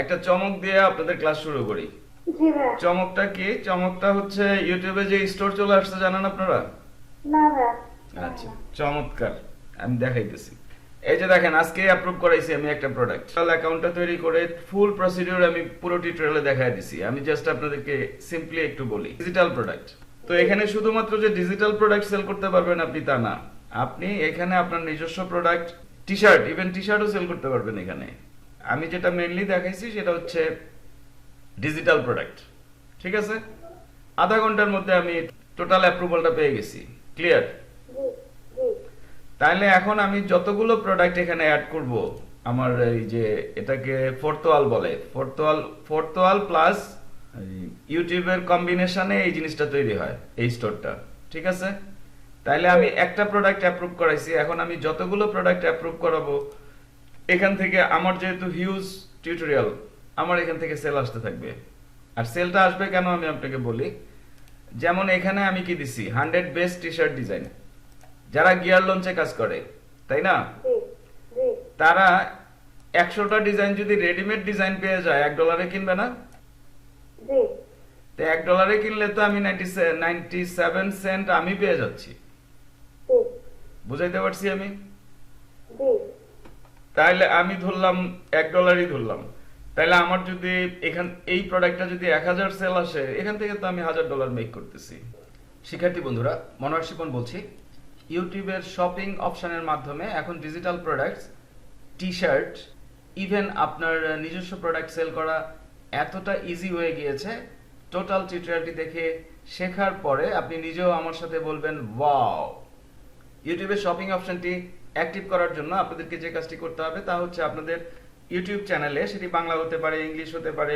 একটা চমক দিয়ে আপনাদের ক্লাস শুরু করি। চমকটা কি? চমকটা হচ্ছে ইউটিউবে যে স্টোর চলে আসছে জানেন আপনারা? আচ্ছা চমৎকার। আমি দেখাইতেছি। এই যে দেখেন আজকে অ্যাপ্রুভ করাইছি আমি একটা প্রোডাক্ট অ্যাকাউন্টটা তৈরি করে ফুল প্রসিডিউর আমি পুরো টিউটোরিয়ালে দেখাই দিছি। আমি জাস্ট আপনাদেরকে সিম্পলি একটু বলি। ডিজিটাল প্রোডাক্ট তো এখানে শুধুমাত্র যে ডিজিটাল প্রোডাক্ট সেল করতে পারবেন আপনি তা না। আপনি এখানে আপনার নিজস্ব product T shirt even T শার্টও sell করতে পারবেন এখানে। আমি যেটা মেইনলি দেখাইছি সেটা হচ্ছে ডিজিটাল প্রোডাক্ট ঠিক আছে? আধা ঘণ্টার মধ্যে আমি টোটাল অ্যাপ্রুভালটা পেয়ে গেছি ক্লিয়ার তাহলে এখন আমি যতগুলো প্রোডাক্ট এখানে অ্যাড করব, আমার এই যে এটাকে ফোর্থওয়াল বলে ফোর্থওয়াল ফোর্থওয়াল প্লাস ইউটিউবের কম্বিনেশনে এই জিনিসটা তৈরি হয়, এই স্টোরটা ঠিক আছে? তাইলে আমি একটা প্রোডাক্ট অ্যাপ্রুভ করাইছি, এখন আমি যতগুলো প্রোডাক্ট অ্যাপ্রুভ করাবো এখান থেকে আমার যেহেতু হিউজ টিউটোরিয়াল আমার এখান থেকে সেল আসতে থাকবে। আর সেলটা আসবে কেন আমি আপনাকে বলি? যেমন এখানে আমি কি দিছি? Hundred best T shirt design যারা গিয়ার লঞ্চে কাজ করে, তাই না? তারা একশোটা ডিজাইন যদি রেডিমেড ডিজাইন পেয়ে যায়, এক ডলারে কিনবে না? তো এক ডলারে কিনলে তো আমি নাইনটি সেভেন সেন্ট আমি পেয়ে যাচ্ছি। বুঝাইতে পারছি আমি? তাহলে আমি ধরলাম এক ডলারই ধরলাম। তাহলে আমার যদি এখান, এই প্রোডাক্টটা যদি এক হাজার সেল আসে, এখান থেকে তো আমি হাজার ডলার মেক করতেছি। শিক্ষার্থী বন্ধুরা শিপন বলছি, ইউটিউবের শপিং অপশনের মাধ্যমে এখন digital products T shirt even আপনার নিজস্ব প্রোডাক্ট সেল করা এতটা ইজি হয়ে গিয়েছে। টোটাল টিউটোরিয়ালটি দেখে শেখার পরে আপনি নিজেও আমার সাথে বলবেন ওয়াও ইউটিউবের শপিং অপশনটি অ্যাক্টিভ করার জন্য আপনাদেরকে যে কাজটি করতে হবে তা হচ্ছে আপনাদের ইউটিউব চ্যানেলে, সেটি বাংলা হতে পারে, ইংলিশ হতে পারে,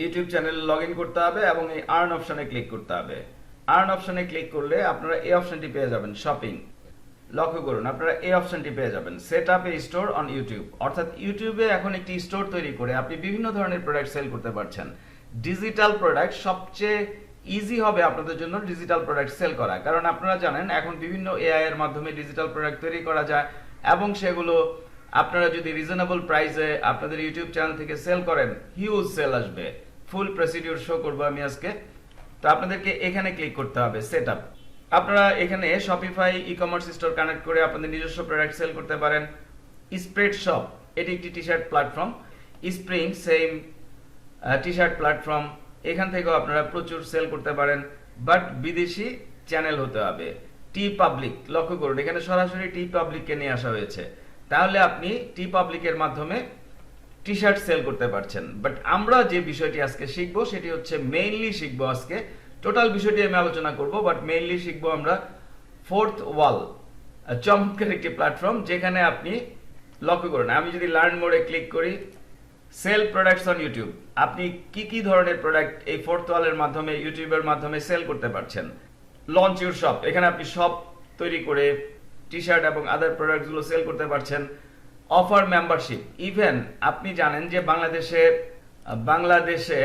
ইউটিউব চ্যানেলে লগ করতে হবে এবং এই আর্ন অপশনে ক্লিক করতে হবে। আর্ন অপশনে ক্লিক করলে আপনারা এই অপশনটি পেয়ে যাবেন শপিং। লক্ষ্য করুন, আপনারা এই অপশনটি পেয়ে যাবেন, set up a store on YouTube. অর্থাৎ ইউটিউবে এখন একটি স্টোর তৈরি করে আপনি বিভিন্ন ধরনের প্রোডাক্ট সেল করতে পারছেন। ডিজিটাল প্রোডাক্ট সবচেয়ে ইজি হবে আপনাদের জন্য ডিজিটাল প্রোডাক্ট সেল করা। কারণ আপনারা জানেন, এখন বিভিন্ন এআই এর মাধ্যমে ডিজিটাল প্রোডাক্ট তৈরি করা যায় এবং সেগুলো আপনারা যদি রিজনেবল প্রাইসে আপনাদের ইউটিউব চ্যানেল থেকে সেল করেন হিউজ সেল আসবে। ফুল প্রসিডিউর শো করব আমি আজকে। তো আপনাদেরকে এখানে ক্লিক করতে হবে সেট আপ আপনারা এখানে Shopify e commerce store connect করে আপনাদের নিজস্ব প্রোডাক্ট সেল করতে পারেন। স্প্রেড শপ এটি একটি T shirt platform Spring same T shirt platform এখান থেকেও আপনারা প্রচুর সেল করতে পারেন বাট বিদেশি চ্যানেল হতে হবে। টি পাবলিক লক্ষ্য করুন, এখানে সরাসরি টি পাবলিককে নিয়ে আসা হয়েছে। তাহলে আপনি টি পাবলিকের মাধ্যমে টি শার্ট সেল করতে পারছেন। বাট আমরা যে বিষয়টি আজকে শিখব, সেটি হচ্ছে মেইনলি শিখব আজকে। টোটাল বিষয়টি আমি আলোচনা করব বাট মেইনলি শিখব আমরা ফোর্থ ওয়াল চমৎকার একটি প্ল্যাটফর্ম যেখানে আপনি লক্ষ্য করুন, আমি যদি লার্ন মোডে ক্লিক করি সেল প্রোডাক্টস অন ইউটিউব আপনি কি কি ধরনের প্রোডাক্ট এই ফোর্থ ওয়ালের মাধ্যমে ইউটিউবের মাধ্যমে সেল করতে পারছেন? লঞ্চ ইউর শপ এখানে আপনি শপ তৈরি করে টি শার্ট এবং আদার প্রোডাক্টগুলো সেল করতে পারছেন। অফার মেম্বারশিপ ইভেন আপনি জানেন যে বাংলাদেশে বাংলাদেশে,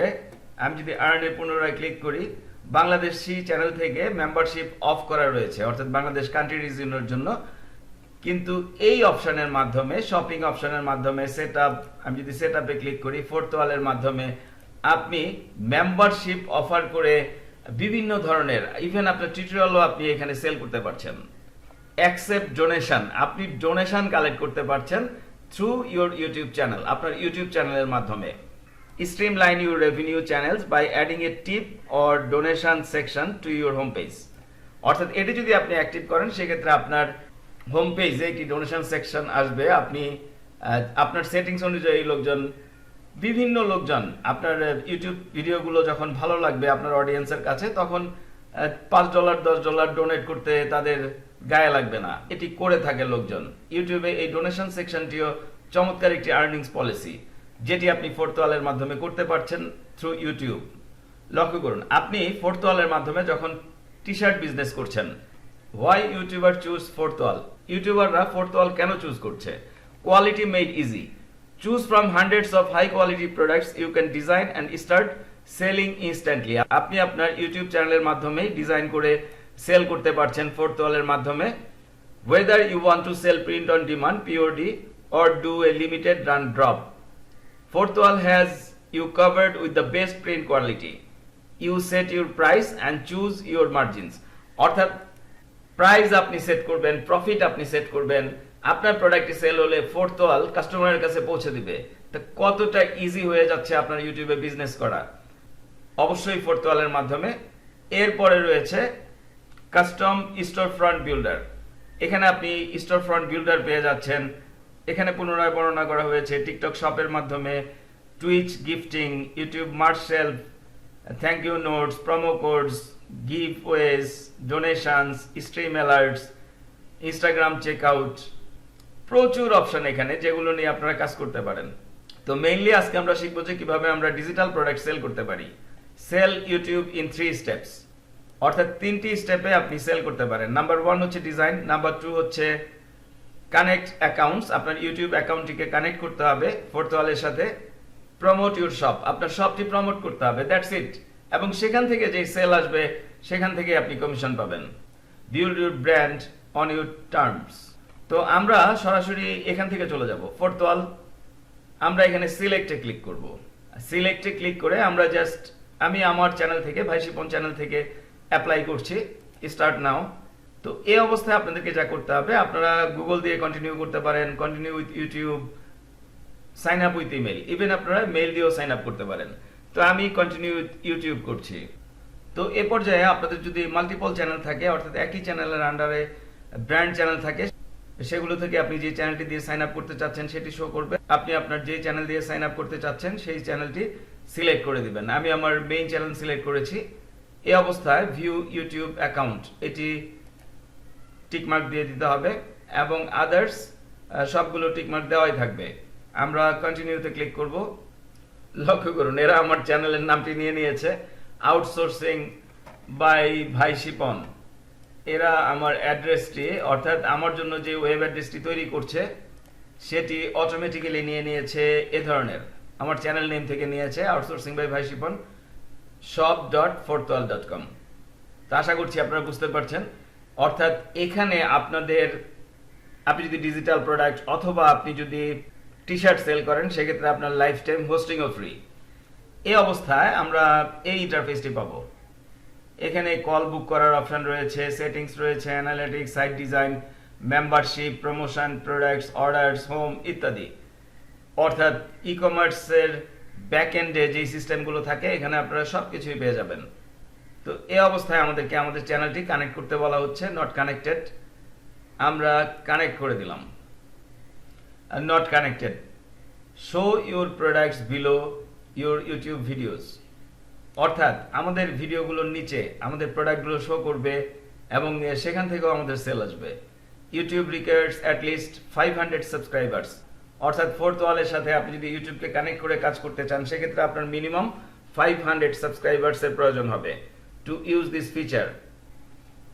আমি যদি আর্নে পুনরায় ক্লিক করি, বাংলাদেশি চ্যানেল থেকে মেম্বারশিপ অফ করা রয়েছে। অর্থাৎ বাংলাদেশ কান্ট্রি রিজনের জন্য কিন্তু এই অপশনের মাধ্যমে শপিং অপশনের মাধ্যমে সেট আমি যদি সেট আপে ক্লিক করি ফোর্থ ওয়ালের মাধ্যমে আপনি মেম্বারশিপ অফার করে বিভিন্ন ধরনের ইভেন আপনার টিউটোরিয়ালও আপনি এখানে সেল করতে পারছেন। অ্যাকসেপ্ট ডোনেশন আপনি ডোনেশন কালেক্ট করতে পারছেন থ্রু ইউর ইউটিউব চ্যানেল আপনার ইউটিউব চ্যানেলের মাধ্যমে। streamline your revenue channels by adding a tip or donation section to your home page অর্থাৎ এটি যদি আপনি অ্যাক্টিভ করেন, সেক্ষেত্রে আপনার হোম পেজে একটি ডোনেশন সেকশন আসবে। আপনি আপনার সেটিংস অনুযায়ী লোকজন, বিভিন্ন লোকজন, আপনার ইউটিউব ভিডিওগুলো যখন ভালো লাগবে আপনার অডিয়েন্সের কাছে, তখন পাঁচ ডলার দশ ডলার ডোনেট করতে তাদের গায়ে লাগবে না। এটি করে থাকে লোকজন। ইউটিউবে এই ডোনেশন সেকশনটিও চমৎকার একটি আর্নিংস পলিসি যেটি আপনি ফোর্থওয়ালের মাধ্যমে করতে পারছেন থ্রু ইউটিউব লক্ষ্য করুন, আপনি ফোর্থ ওয়ালের মাধ্যমে যখন টি শার্ট বিজনেস করছেন why YouTuber choose fourth wall ইউটিউবাররা fourth wall কেন চুজ করছে? Quality made easy choose from hundreds of high quality products you can design and start selling instantly আপনি আপনার ইউটিউব চ্যানেলের মাধ্যমে ডিজাইন করে সেল করতে পারছেন ফোর্থ ওয়ালের মাধ্যমে। Whether you want to sell print on demand POD or do a limited run drop, Fourth wall has you covered with the best print quality. You set your price and choose your margins. অর্থাৎ price আপনি set করবেন profit আপনি set করবেন, আপনার প্রোডাক্টটি sell হলে fourth ওয়াল কাস্টমারের কাছে পৌঁছে দিবে। তা কতটা ইজি হয়ে যাচ্ছে আপনার ইউটিউবে বিজনেস করা? অবশ্যই ফোর্থ ওয়ালের মাধ্যমে। এরপরে রয়েছে কাস্টম স্টোর ফ্রন্ট বিল্ডার এখানে আপনি স্টোর ফ্রন্ট বিল্ডার পেয়ে যাচ্ছেন। এখানে পুনরায় বর্ণনা করা হয়েছে টিকটক শপের মাধ্যমে Twitch gifting YouTube Marshall thank you notes promo codes wedge donations stream alerts Instagram checkout প্রচুর অপশন এখানে যেগুলো নিয়ে আপনারা কাজ করতে পারেন। তো মেইনলি আজকে আমরা শিখব যে কীভাবে আমরা ডিজিটাল প্রোডাক্ট সেল করতে পারি। Sell YouTube in three steps অর্থাৎ তিনটি স্টেপে আপনি সেল করতে পারেন। নাম্বার ওয়ান হচ্ছে ডিজাইন নাম্বার টু হচ্ছে কানেক্ট অ্যাকাউন্টস আপনার ইউটিউব অ্যাকাউন্টটিকে কানেক্ট করতে হবে। ফোর্থ ওয়ালের সাথে প্রমোট ইউর শপ আপনার শপটি প্রমোট করতে হবে দ্যাটস ইট এবং সেখান থেকে যে সেল আসবে, সেখান থেকে আপনি কমিশন পাবেন। Build your brand on your terms তো আমরা সরাসরি এখান থেকে চলে যাব। ফোর্থ ওয়াল আমরা এখানে সিলেক্টে ক্লিক করব। সিলেক্টে ক্লিক করে আমরা জাস্ট আমি আমার চ্যানেল থেকে ভাইশিপন চ্যানেল থেকে অ্যাপ্লাই করছি। স্টার্ট নাও তো এই অবস্থায় আপনাদেরকে যা করতে হবে, আপনারা গুগল দিয়ে কন্টিনিউ করতে পারেন continue with YouTube sign up with email even আপনারা মেল দিয়েও সাইন আপ করতে পারেন। তো আমি কন্টিনিউ ইউটিউব করছি। তো এ পর্যায়ে আপনাদের যদি মাল্টিপল চ্যানেল থাকে, অর্থাৎ একই চ্যানেলের আন্ডারে ব্র্যান্ড চ্যানেল থাকে, সেগুলো থেকে আপনি যে চ্যানেলটি দিয়ে সাইন আপ করতে চাচ্ছেন, সেটি শো করবে। আপনি আপনার যে চ্যানেল দিয়ে সাইন আপ করতে চাচ্ছেন, সেই চ্যানেলটি সিলেক্ট করে দিবেন। আমি আমার মেইন চ্যানেল সিলেক্ট করেছি। এই অবস্থায় ভিউ ইউটিউব অ্যাকাউন্ট এটি টিকমার্ক দিয়ে দিতে হবে এবং আদার্স সবগুলো টিকমার্ক দেওয়াই থাকবে। আমরা কন্টিনিউতে ক্লিক করব। লক্ষ্য করুন, এরা আমার চ্যানেলের নামটি নিয়ে নিয়েছে আউটসোর্সিং বাই ভাই শিপন। এরা আমার অ্যাড্রেসটি অর্থাৎ আমার জন্য যে ওয়েব অ্যাড্রেসটি তৈরি করছে, সেটি অটোমেটিক্যালি নিয়ে নিয়েছে এ ধরনের। আমার চ্যানেল নেম থেকে নিয়েছে outsourcing by Bhai Shipon shop dot fourthwall dot com তা আশা করছি আপনারা বুঝতে পারছেন। অর্থাৎ এখানে আপনাদের, আপনি যদি ডিজিটাল প্রোডাক্ট অথবা আপনি যদি টি শার্ট সেল করেন, সেক্ষেত্রে আপনার লাইফ টাইম হোস্টিংও ফ্রি এই অবস্থায় আমরা এই ইন্টারফেসটি পাবো। এখানে কল বুক করার অপশন রয়েছে সেটিংস রয়েছে analytics site design membership promotion products orders home ইত্যাদি। অর্থাৎ ই কমার্সের ব্যাক এন্ডে যে সিস্টেমগুলো থাকে, এখানে আপনারা সব কিছুই পেয়ে যাবেন। তো এই অবস্থায় আমাদেরকে আমাদের চ্যানেলটি কানেক্ট করতে বলা হচ্ছে নট কানেক্টেড আমরা কানেক্ট করে দিলাম। Not connected show your products below your YouTube videos অর্থাৎ আমাদের ভিডিওগুলোর নিচে আমাদের প্রোডাক্টগুলো শো করবে এবং সেখান থেকেও আমাদের সেল আসবে। YouTube requires at least five hundred subscribers অর্থাৎ ফোর্থ ওয়ালের সাথে আপনি যদি ইউটিউবকে কানেক্ট করে কাজ করতে চান, সেক্ষেত্রে আপনার মিনিমাম ফাইভ হান্ড্রেড সাবস্ক্রাইবার্সের প্রয়োজন হবে টু ইউজ দিস ফিচার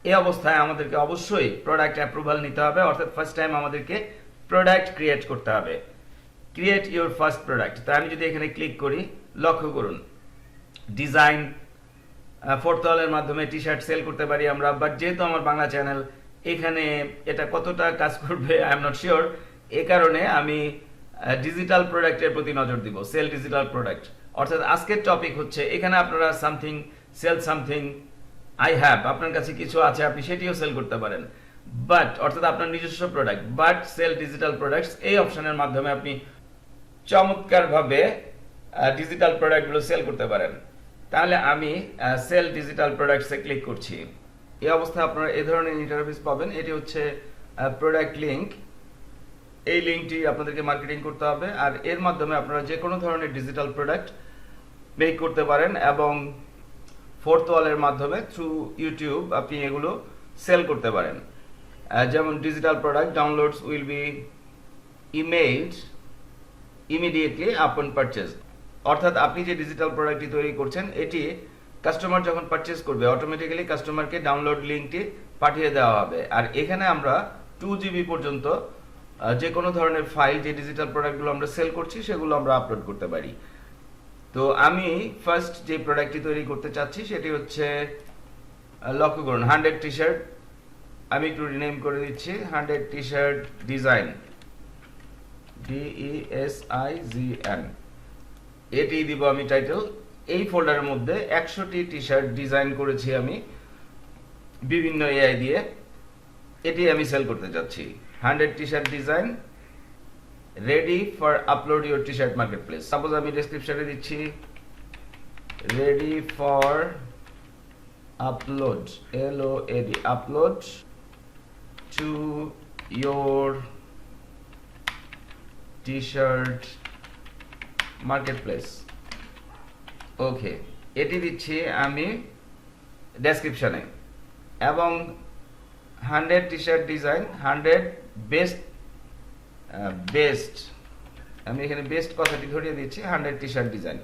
এই অবস্থায় আমাদেরকে অবশ্যই প্রোডাক্ট অ্যাপ্রুভাল নিতে হবে। অর্থাৎ ফার্স্ট টাইম আমাদেরকে প্রোডাক্ট ক্রিয়েট করতে হবে। ক্রিয়েট ইউর ফার্স্ট প্রোডাক্ট তাই আমি যদি এখানে ক্লিক করি, লক্ষ্য করুন। ডিজাইন ফোরতলের মাধ্যমে টি শার্ট সেল করতে পারি আমরা। বাট যেহেতু আমার বাংলা চ্যানেল এখানে এটা কতটা কাজ করবে আই এম নট শিওর এ কারণে আমি ডিজিটাল প্রোডাক্টের প্রতি নজর দিব সেল ডিজিটাল প্রোডাক্ট অর্থাৎ আজকের টপিক হচ্ছে, এখানে আপনারা something sell something I have আপনার কাছে কিছু আছে, আপনি সেটিও সেল করতে পারেন। বাট অর্থাৎ আপনার নিজস্ব product but sell digital products এই অপশনের মাধ্যমে আপনি চমৎকারভাবে ডিজিটাল প্রোডাক্টগুলো সেল করতে পারেন। তাহলে আমি সেল ডিজিটাল প্রোডাক্টসে ক্লিক করছি। এই অবস্থায় আপনারা এই ধরনের ইন্টারফেস পাবেন। এটি হচ্ছে প্রোডাক্ট লিঙ্ক এই লিঙ্কটি আপনাদেরকে মার্কেটিং করতে হবে। আর এর মাধ্যমে আপনারা যে কোনো ধরনের ডিজিটাল প্রোডাক্ট মেক করতে পারেন এবং ফোর্থ ওয়ালের মাধ্যমে থ্রু ইউটিউব আপনি এগুলো সেল করতে পারেন। যেমন digital product downloads will be emailed immediately upon purchase অর্থাৎ আপনি যে ডিজিটাল প্রোডাক্টটি তৈরি করছেন, এটি কাস্টমার যখন পারচেজ করবে অটোমেটিক্যালি কাস্টমারকে ডাউনলোড লিঙ্কটি পাঠিয়ে দেওয়া হবে। আর এখানে আমরা টু জিবি পর্যন্ত যে কোনো ধরনের ফাইল যে ডিজিটাল প্রোডাক্টগুলো আমরা সেল করছি, সেগুলো আমরা আপলোড করতে পারি। তো আমি ফার্স্ট যে প্রোডাক্টটি তৈরি করতে চাচ্ছি, সেটি হচ্ছে লক্ষ্য করুন হান্ড্রেড টি শার্ট আমি একটু রিনেম করে দিচ্ছি hundred T shirt design D E S I G N এটি দিব আমি টাইটেল এই ফোল্ডারের মধ্যে একশোটি টি শার্ট ডিজাইন করেছি আমি, বিভিন্ন এআই দিয়ে। এটি আমি সেল করতে যাচ্ছি। Hundred T shirt design ready for upload your T shirt market place suppose আমি ডেসক্রিপশনে দিচ্ছি ready for upload L O A D upload T shirt market place okay এটি দিচ্ছি আমি ডেসক্রিপশনে এবং hundred T shirt design hundred best best আমি এখানে বেস্ট কথাটি ধরিয়ে দিচ্ছি হান্ড্রেড টি শার্ট ডিজাইন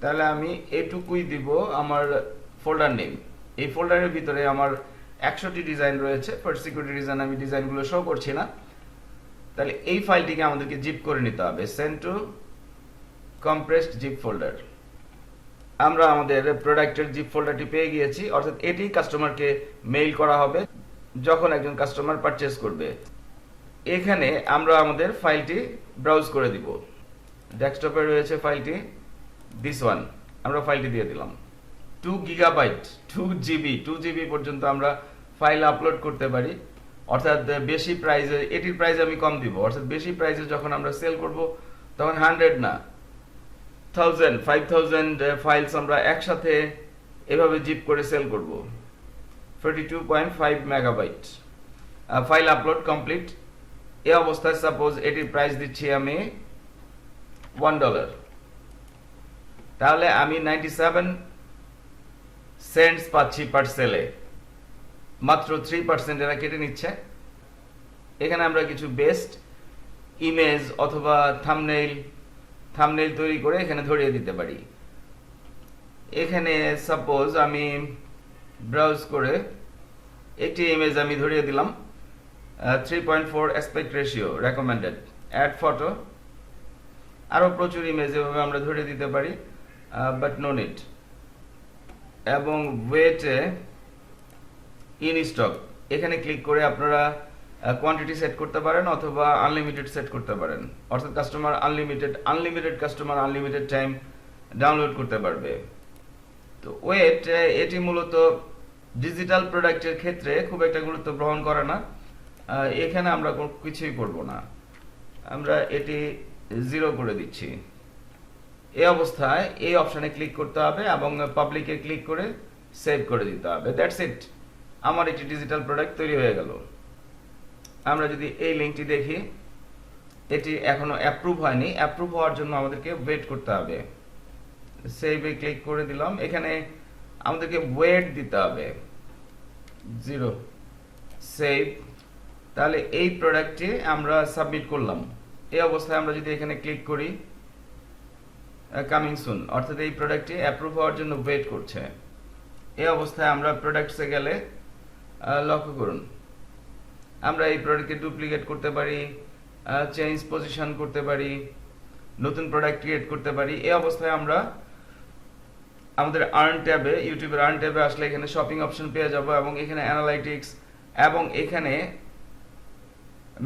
তাহলে আমি এটুকুই দিব আমার ফোল্ডার নেম এই ফোল্ডারের ভিতরে আমার একশোটি ডিজাইন রয়েছে ফর সিকিউরিটি ডিজাইন আমি ডিজাইনগুলো শো করছি না। তাহলে এই ফাইলটিকে আমাদেরকে জিপ করে নিতে হবে send to compressed zip folder আমরা আমাদের প্রোডাক্টের জিপ ফোল্ডারটি পেয়ে গিয়েছি, অর্থাৎ এটি কাস্টমারকে মেইল করা হবে যখন একজন কাস্টমার পারচেস করবে। এখানে আমরা আমাদের ফাইলটি ব্রাউজ করে দিব। ডেস্কটপে রয়েছে ফাইলটি দিস ওয়ান আমরা ফাইলটি দিয়ে দিলাম। Two gigabyte two GB two GB পর্যন্ত আমরা ফাইল আপলোড করতে পারি। অর্থাৎ বেশি প্রাইসে এটির প্রাইস আমি কম দিব। অর্থাৎ, বেশি প্রাইজে যখন আমরা সেল করব, তখন হান্ড্রেড না। থাউজেন্ড ফাইভ থাউজেন্ড ফাইলস আমরা একসাথে এভাবে জিপ করে সেল করব। Forty two point five megabyte file upload complete এ অবস্থায় সাপোজ এটির প্রাইস দিচ্ছি আমি ওয়ান ডলার তাহলে আমি নাইনটি সেভেন সেন্টস পাচ্ছি পার সেলে মাত্র থ্রি পার্সেন্ট এরা কেটে নিচ্ছে। এখানে আমরা কিছু বেস্ট ইমেজ অথবা থামনেইল থামনেইল তৈরি করে এখানে ধরিয়ে দিতে পারি। এখানে সাপোজ আমি ব্রাউজ করে একটি ইমেজ আমি ধরিয়ে দিলাম three point four aspect ratio recommended add photo আরও প্রচুর ইমেজ এভাবে আমরা ধরিয়ে দিতে পারি বাট নো নিট এবং ওয়েটে ইন স্টক এখানে ক্লিক করে আপনারা কোয়ান্টিটি সেট করতে পারেন অথবা আনলিমিটেড সেট করতে পারেন। অর্থাৎ customer unlimited unlimited customer unlimited time download করতে পারবে। তো ওয়েট এটি মূলত ডিজিটাল প্রোডাক্টের ক্ষেত্রে খুব একটা গুরুত্ব গ্রহণ করে না। এখানে আমরা কিছুই করব না। আমরা এটি জিরো করে দিচ্ছি। এই অবস্থায় এই অপশানে ক্লিক করতে হবে এবং পাবলিকে ক্লিক করে সেভ করে দিতে হবে। দ্যাটস ইট আমার একটি ডিজিটাল প্রোডাক্ট তৈরি হয়ে গেল। আমরা যদি এই লিঙ্কটি দেখি, এটি এখনও অ্যাপ্রুভ হয়নি। অ্যাপ্রুভ হওয়ার জন্য আমাদেরকে ওয়েট করতে হবে। সেভে ক্লিক করে দিলাম। এখানে আমাদেরকে ওয়েট দিতে হবে। জিরো সেভ তাহলে এই প্রোডাক্টটি আমরা সাবমিট করলাম। এই অবস্থায় আমরা যদি এখানে ক্লিক করি কামিং সুন অর্থাৎ এই প্রোডাক্টটি অ্যাপ্রুভ হওয়ার জন্য ওয়েট করছে। এই অবস্থায় আমরা প্রোডাক্টসে গেলে লক্ষ্য করুন। আমরা এই প্রোডাক্টকে ডুপ্লিকেট করতে পারি চেঞ্জ পজিশন করতে পারি, নতুন প্রোডাক্ট ক্রিয়েট করতে পারি। এই অবস্থায় আমরা আমাদের আর্ন ট্যাবে, ইউটিউবের আর্ন ট্যাবে আসলে এখানে শপিং অপশন পেয়ে যাব এবং এখানে অ্যানালাইটিক্স এবং এখানে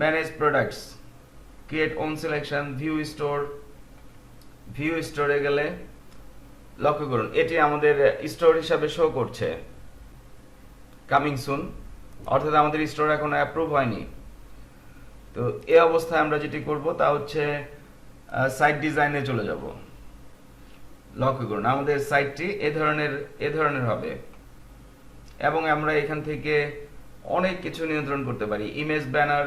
manage products create own selection view store view স্টোরে গেলে লক্ষ্য করুন, এটি আমাদের স্টোর হিসাবে শো করছে। কামিং সুন অর্থাৎ আমাদের স্টোর এখনও অ্যাপ্রুভ হয়নি। তো এ অবস্থায় আমরা যেটি করব তা হচ্ছে সাইট ডিজাইনে চলে যাব। লক্ষ্য করুন, আমাদের সাইটটি এ ধরনের এ ধরনের হবে। এবং আমরা এখান থেকে অনেক কিছু নিয়ন্ত্রণ করতে পারি। Image banner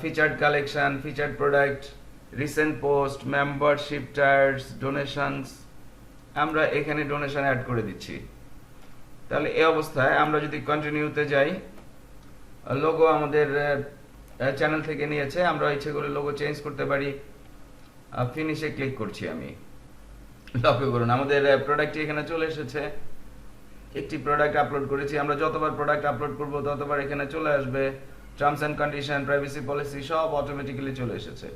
featured collection featured product recent post membership tiers donations আমরা এখানে ডোনেশন অ্যাড করে দিচ্ছি। তাহলে এই অবস্থায় আমরা যদি কন্টিনিউতে যাই লোগো আমাদের চ্যানেল থেকে নিয়েছে, আমরা ইচ্ছে করে লোগো চেঞ্জ করতে পারি। ফিনিশে ক্লিক করছি আমি। লক্ষ্য করুন, আমাদের প্রোডাক্টটি এখানে চলে এসেছে। একটি প্রোডাক্ট আপলোড করেছি, আমরা যতবার প্রোডাক্ট আপলোড করব, ততবার এখানে চলে আসবে। Terms and condition privacy policy সব অটোমেটিক্যালি চলে এসেছে।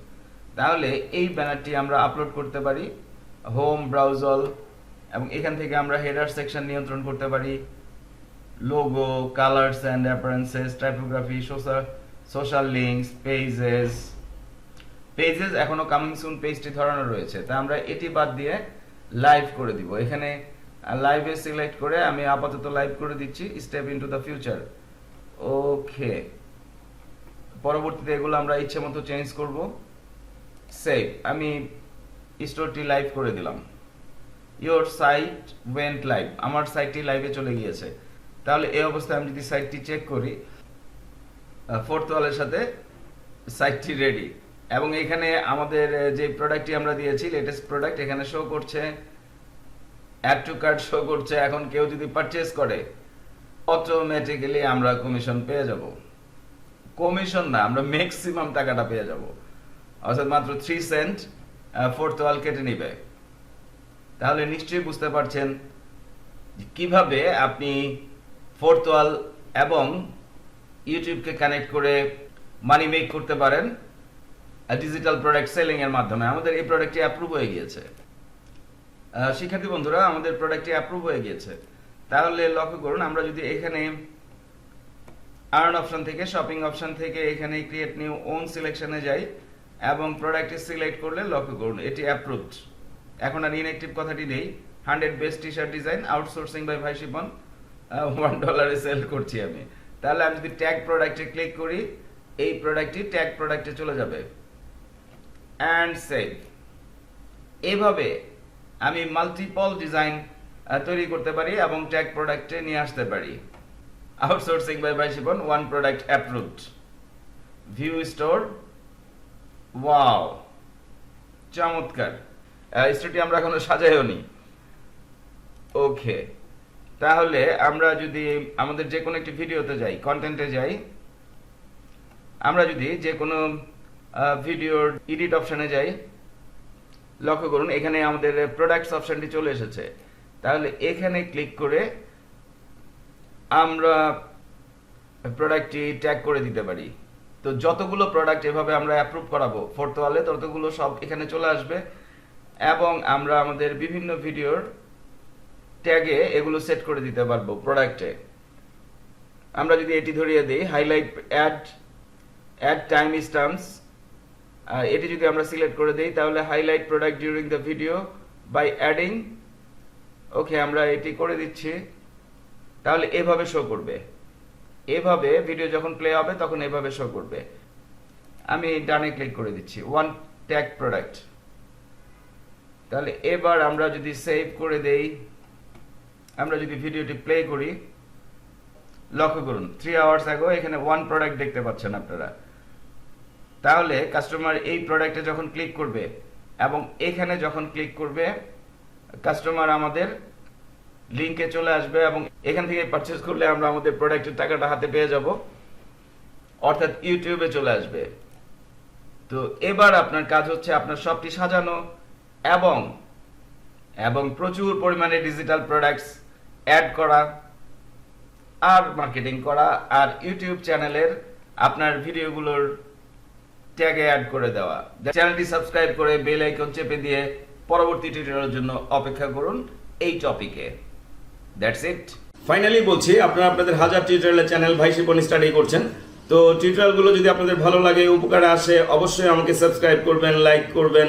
তাহলে এই ব্যানারটি আমরা আপলোড করতে পারি। হোম ব্রাউজার এবং এখান থেকে আমরা হেডার সেকশন নিয়ন্ত্রণ করতে পারি। Logo colours and appearances typography social social links pages pages এখনও কামিং সুন পেজটি ধরানো রয়েছে। তা আমরা এটি বাদ দিয়ে লাইভ করে দিব। এখানে লাইভে সিলেক্ট করে আমি আপাতত লাইভ করে দিচ্ছি step into the future okay পরবর্তীতে এগুলো আমরা ইচ্ছে মতো চেঞ্জ করব। সেভ আমি স্টোরটি লাইভ করে দিলাম। ইওর সাইট ওয়েন্ট লাইভ আমার সাইটটি লাইভে চলে গিয়েছে। তাহলে এই অবস্থায় আমি যদি সাইটটি চেক করি ফোর্থ ওয়ালের সাথে সাইটটি রেডি এবং এখানে আমাদের যে প্রোডাক্টটি আমরা দিয়েছি লেটেস্ট প্রোডাক্ট এখানে শো করছে অ্যাড টু কার্ড শো করছে। এখন কেউ যদি পারচেজ করে অটোমেটিক্যালি আমরা কমিশন পেয়ে যাব। কমিশন না, আমরা ম্যাক্সিমাম টাকাটা পেয়ে যাব। অর্থাৎ মাত্র থ্রি সেন্ট ফোর্থ ওয়াল কেটে নিবে। তাহলে নিশ্চয়ই বুঝতে পারছেন কীভাবে আপনি ফোর্থ ওয়াল এবং ইউটিউবকে কানেক্ট করে মানি মেক করতে পারেন ডিজিটাল প্রোডাক্ট সেলিং এর মাধ্যমে। আমাদের এই প্রোডাক্টটি অ্যাপ্রুভ হয়ে গিয়েছে। শিক্ষার্থী বন্ধুরা, আমাদের প্রোডাক্টটি অ্যাপ্রুভ হয়ে গিয়েছে। তাহলে লক্ষ্য করুন, আমরা যদি এখানে আর্ন অপশন থেকে শপিং অপশন থেকে এখানে ক্রিয়েট নিউ ওন সিলেকশনে যাই এবং প্রোডাক্টটি সিলেক্ট করলে লক্ষ্য করুন, এটি অ্যাপ্রুভড এখন আর ইনঅ্যাক্টিভ কথাটি নেই। Hundred best T shirt design outsourcing by ভাই শিপন ওয়ান ডলারে সেল করছি আমি। তাহলে আমি যদি ট্যাগ প্রোডাক্টে ক্লিক করি, এই প্রোডাক্টটি ট্যাগ প্রোডাক্টে চলে যাবে। অ্যান্ড সেভ এভাবে আমি মাল্টিপল ডিজাইন তৈরি করতে পারি এবং ট্যাগ প্রোডাক্টে নিয়ে আসতে পারি। আউটসোর্সিং বাই ভাই Shipon one product approved view store wow চমৎকার। স্টোরটি আমরা এখনও সাজাইও নি। ওকে। তাহলে আমরা যদি আমাদের যে কোনো একটি ভিডিওতে যাই কন্টেন্টে যাই, আমরা যদি যে কোনো ভিডিওর এডিট অপশনে যাই, লক্ষ্য করুন, এখানে আমাদের প্রোডাক্টস অপশনটি চলে এসেছে। তাহলে এখানে ক্লিক করে আমরা প্রোডাক্টটি ট্যাগ করে দিতে পারি। তো যতগুলো প্রোডাক্ট এভাবে আমরা অ্যাপ্রুভ করাবো ফোর্থ ওয়ালে ততগুলো সব এখানে চলে আসবে। এবং আমরা আমাদের বিভিন্ন ভিডিওর ট্যাগে এগুলো সেট করে দিতে পারব প্রোডাক্টে। আমরা যদি এটি ধরিয়ে দিই highlight add add time stamps এটি যদি আমরা সিলেক্ট করে দিই, তাহলে highlight product during the video by adding okay আমরা এটি করে দিচ্ছি। তাহলে এভাবে শো করবে। এভাবে ভিডিও যখন প্লে হবে, তখন এভাবে শো করবে। আমি ডানে ক্লিক করে দিচ্ছি ওয়ান ট্যাগ প্রোডাক্ট তাহলে এবার আমরা যদি সেভ করে দেই, আমরা যদি ভিডিওটি প্লে করি, লক্ষ্য করুন থ্রি আওয়ার্স আগো এখানে ওয়ান প্রোডাক্ট দেখতে পাচ্ছেন আপনারা। তাহলে কাস্টমার এই প্রোডাক্টে যখন ক্লিক করবে এবং এখানে যখন ক্লিক করবে কাস্টমার আমাদের লিঙ্কে চলে আসবে এবং এখান থেকে পারচেজ করলে আমরা আমাদের প্রোডাক্টের টাকাটা হাতে পেয়ে যাব। অর্থাৎ ইউটিউবে চলে আসবে। তো এবার আপনার কাজ হচ্ছে আপনার সবটি সাজানো। এবং এবং প্রচুর পরিমাণে ডিজিটাল প্রোডাক্টস অ্যাড করা আর মার্কেটিং করা আর ইউটিউব চ্যানেলের আপনার ভিডিওগুলোর ট্যাগে অ্যাড করে দেওয়া। চ্যানেলটি সাবস্ক্রাইব করে বেল আইকন চেপে দিয়ে পরবর্তী টিউটোরিয়ালের জন্য অপেক্ষা করুন এই টপিকে দ্যাটস ইট ফাইনালি বলছি, আপনারা আপনাদের হাজার টিউটোরিয়ালের চ্যানেল ভাই শিপন স্টাডি করছেন। তো টিউটোরিয়ালগুলো যদি আপনাদের ভালো লাগে, উপকারে আসে, অবশ্যই আমাকে সাবস্ক্রাইব করবেন লাইক করবেন।